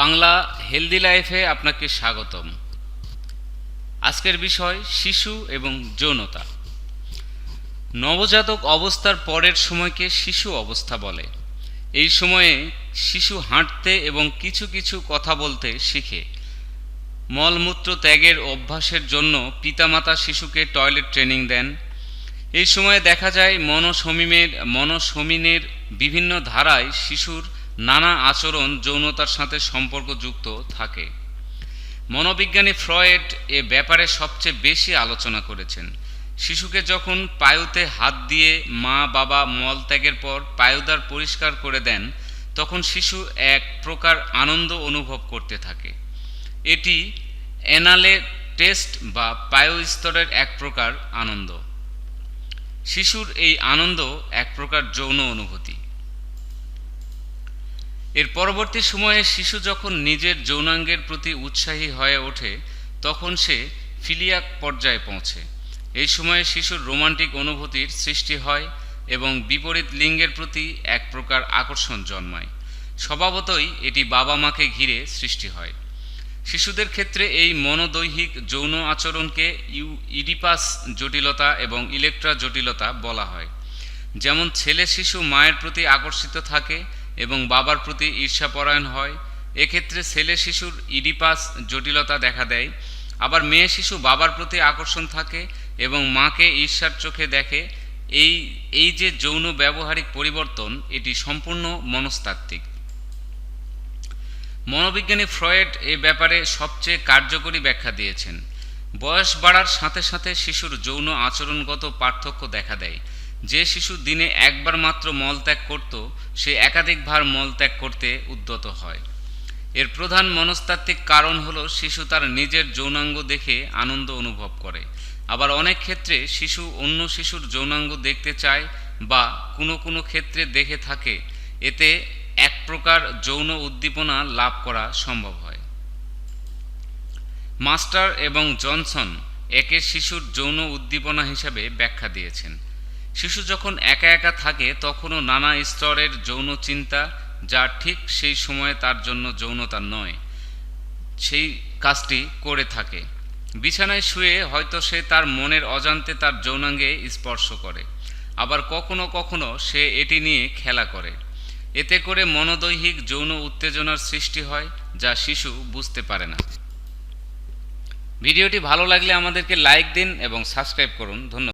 Bangla healthy লাইফে আপনাকে স্বাগতম। আজকের বিষয় শিশু এবং যৌনতা। নবজাতক অবস্থার পরের সময়কে শিশু অবস্থা বলে। এই সময়ে শিশু হাঁটতে এবং কিছু কিছু কথা বলতে শিখে। মলমূত্র ত্যাগের অভ্যাসের জন্য পিতামাতা শিশুকে টয়লেট ট্রেনিং দেন। এই সময়ে দেখা যায় মনসমীমের মনসমীনের বিভিন্ন ধারায় শিশুর নানা আচরণ যৌনতার সাথে সম্পর্কযুক্ত থাকে। মনোবিজ্ঞানী ফ্রয়েড এ ব্যাপারে সবচেয়ে বেশি আলোচনা করেছেন। শিশুকে যখন পায়ুতে হাত দিয়ে মা বাবা মলত্যাগের পর পায়ুদার পরিষ্কার করে দেন, তখন শিশু এক প্রকার আনন্দ অনুভব করতে থাকে। এটি অ্যানালে টেস্ট বা পায়ু স্তরের এক প্রকার আনন্দ। শিশুর এই আনন্দ এক প্রকার যৌন অনুভূতি। এর পরবর্তী সময়ে শিশু যখন নিজের যৌনাঙ্গের প্রতি উৎসাহী হয়ে ওঠে, তখন সে ফিলিয়াক পর্যায়ে পৌঁছে। এই সময়ে শিশুর রোমান্টিক অনুভূতির সৃষ্টি হয় এবং বিপরীত লিঙ্গের প্রতি এক প্রকার আকর্ষণ জন্মায়। স্বভাবতই এটি বাবা মাকে ঘিরে সৃষ্টি হয়। শিশুদের ক্ষেত্রে এই মনোদৈহিক যৌন আচরণকে ইউ, ইডিপাস জটিলতা এবং ইলেকট্রা জটিলতা বলা হয়। যেমন ছেলে শিশু মায়ের প্রতি আকর্ষিত থাকে এবং বাবার প্রতি ঈর্ষাপরায়ণ হয়। এক্ষেত্রে ছেলে শিশুর ইডিপাস জটিলতা দেখা দেয়। আবার মেয়ে শিশু বাবার প্রতি আকর্ষণ থাকে এবং মাকে ঈর্ষার চোখে দেখে। এই এই যে যৌন ব্যবহারিক পরিবর্তন, এটি সম্পূর্ণ মনস্তাত্ত্বিক। মনোবিজ্ঞানী ফ্রয়েড এ ব্যাপারে সবচেয়ে কার্যকরী ব্যাখ্যা দিয়েছেন। বয়স বাড়ার সাথে সাথে শিশুর যৌন আচরণগত পার্থক্য দেখা দেয়। যে শিশু দিনে একবার মাত্র মলত্যাগ করত, সে একাধিকবার মলত্যাগ করতে উদ্যত হয়। এর প্রধান মনস্তাত্ত্বিক কারণ হল শিশু তার নিজের যৌনাঙ্গ দেখে আনন্দ অনুভব করে। আবার অনেক ক্ষেত্রে শিশু অন্য শিশুর যৌনাঙ্গ দেখতে চায় বা কোনো কোনো ক্ষেত্রে দেখে থাকে। এতে এক প্রকার যৌন উদ্দীপনা লাভ করা সম্ভব হয়। মাস্টার এবং জনসন একে শিশুর যৌন উদ্দীপনা হিসাবে ব্যাখ্যা দিয়েছেন। শিশু যখন একা একা থাকে, তখনও নানা স্তরের যৌন চিন্তা, যা ঠিক সেই সময়ে তার জন্য যৌনতা নয়, সেই কাজটি করে থাকে। বিছানায় শুয়ে হয়তো সে তার মনের অজান্তে তার যৌনাঙ্গে স্পর্শ করে, আবার কখনো কখনো সে এটি নিয়ে খেলা করে। এতে করে মনোদৈহিক যৌন উত্তেজনার সৃষ্টি হয়, যা শিশু বুঝতে পারে না। ভিডিওটি ভালো লাগলে আমাদেরকে লাইক দিন এবং সাবস্ক্রাইব করুন। ধন্যবাদ।